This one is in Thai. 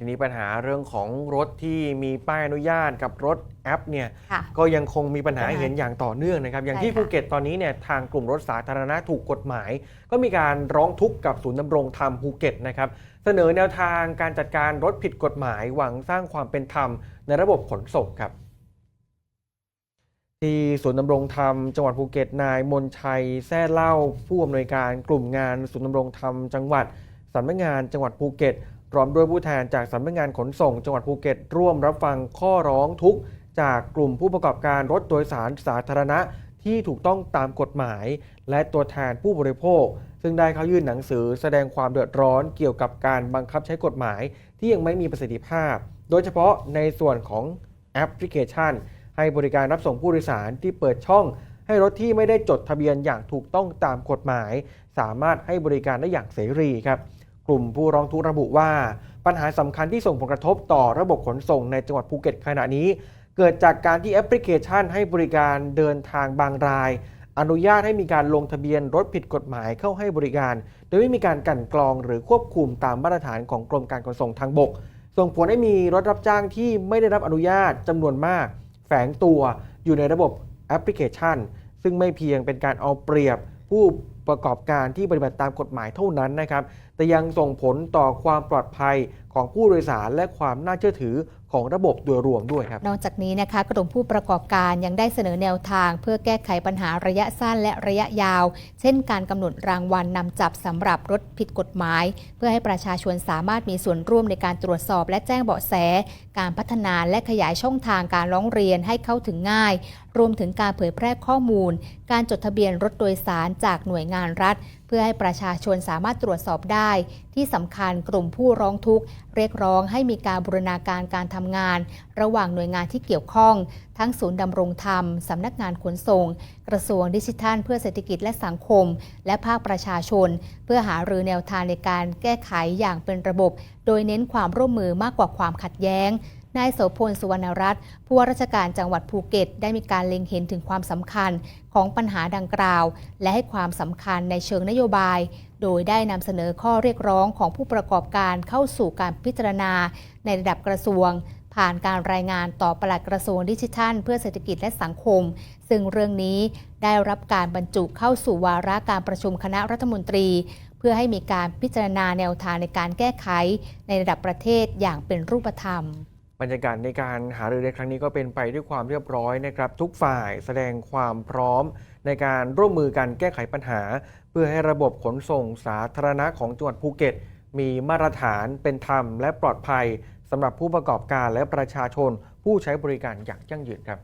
ทีนี้ปัญหาเรื่องของรถที่มีป้ายอนุญาตกับรถแอปเนี่ยค่ะ ก็ยังคงมีปัญหาปัญหาให้เห็นอย่างต่อเนื่องนะครับ อย่างใช่ที่ค่ะภูเก็ตตอนนี้เนี่ยทางกลุ่มรถสาธารณะถูกกฎหมาย ก็มีการร้องทุกข์กับศูนย์ดำรงธรรมภูเก็ตนะครับเสนอแนวทางการจัดการรถผิดกฎหมายหวังสร้างความเป็นธรรมในระบบขนส่งครับ ที่ศูนย์ดำรงธรรมจังหวัดภูเก็ตนายมนชัยแซ่เล่าผู้อำนวยการกลุ่มงานศูนย์ดำรงธรรมจังหวัดสำนักงานจังหวัดภูเก็ต พร้อมด้วยผู้แทนจากสำนักงานขนส่งจังหวัดภูเก็ต ร่วมรับฟังข้อร้องทุกข์จากกลุ่มผู้ประกอบการรถโดยสารสาธารณะที่ถูกต้องตามกฎหมาย และตัวแทนผู้บริโภค ซึ่งได้เข้ายื่นหนังสือแสดงความเดือดร้อนเกี่ยวกับการบังคับใช้กฎหมาย ที่ยังไม่มีประสิทธิภาพ โดยเฉพาะในส่วนของแอปพลิเคชัน ให้บริการรับส่งผู้โดยสารที่เปิดช่อง ให้รถที่ไม่ได้จดทะเบียนอย่างถูกต้องตามกฎหมาย สามารถให้บริการได้อย่างเสรีครับ กลุ่มผู้ร้องทุกข์ระบุว่า ปัญหาสำคัญที่ส่งผลกระทบต่อระบบขนส่งในจังหวัดภูเก็ตขณะนี้ เกิดจากการที่แอปพลิเคชันให้บริการเดินทางบางราย อนุญาตให้มีการลงทะเบียนรถผิดกฎหมายเข้าให้บริการ โดยไม่มีการกันกรองหรือควบคุมตามมาตรฐานของกรมการขนส่งทางบก ส่งผลให้มีรถรับจ้างที่ไม่ได้รับอนุญาตจำนวนมาก แฝงตัวอยู่ในระบบแอปพลิเคชัน ซึ่งไม่เพียงเป็นการเอาเปรียบผู้ ประกอบการที่ปฏิบัติตามกฎหมายเท่านั้นนะครับ แต่ยังส่งผลต่อความปลอดภัยของผู้โดยสารและความน่าเชื่อถือ ของระบบโดยรวมด้วยครับ นอกจากนี้นะคะกลุ่มผู้ประกอบการยังได้เสนอแนวทาง เพื่อแก้ไขปัญหาระยะสั้นและระยะยาว เช่นการกำหนดรางวัลนำจับสำหรับรถผิดกฎหมาย เพื่อให้ประชาชนสามารถมีส่วนร่วมในการตรวจสอบ และแจ้งเบาะแส การพัฒนาและขยายช่องทางการร้องเรียนให้เข้าถึงง่าย รวมถึงการเผยแพร่ข้อมูล การจดทะเบียนรถโดยสารจากหน่วยงานรัฐ เพื่อให้ประชาชนสามารถตรวจสอบได้ ที่สำคัญกลุ่มผู้ร้องทุกข์ เรียกร้องให้มีการบูรณาการการทำงาน ระหว่างหน่วยงานที่เกี่ยวข้อง ทั้งศูนย์ดำรงธรรมสำนักงานขนส่ง กระทรวงดิจิทัล เพื่อเศรษฐกิจและสังคม และภาคประชาชน เพื่อหารือแนวทางในการแก้ไขอย่างเป็นระบบ โดยเน้นความร่วมมือมากกว่าความขัดแย้ง นายโสพลสุวรรณรัตน์ผู้ว่าราชการจังหวัดภูเก็ต ได้มีการเล็งเห็นถึงความสำคัญของปัญหาดังกล่าว และให้ความสำคัญในเชิงนโยบาย โดยได้นำเสนอข้อเรียกร้องของผู้ประกอบการเข้าสู่การพิจารณา ในระดับกระทรวง ผ่านการรายงานต่อปลัดกระทรวงดิจิทัล เพื่อเศรษฐกิจและสังคม ซึ่งเรื่องนี้ได้รับการบรรจุเข้าสู่วาระการประชุมคณะรัฐมนตรีเพื่อให้มีการพิจารณาแนวทางในการแก้ไข ในระดับประเทศอย่างเป็นรูปธรรม บรรยากาศในการหารือในครั้งนี้ก็เป็นไปด้วยความเรียบร้อยนะครับ ทุกฝ่ายแสดงความพร้อมในการร่วมมือกันแก้ไขปัญหา เพื่อให้ระบบขนส่งสาธารณะของจังหวัดภูเก็ต มีมาตรฐานเป็นธรรมและปลอดภัยสำหรับผู้ประกอบการและประชาชนผู้ใช้บริการอย่างยั่งยืนครับ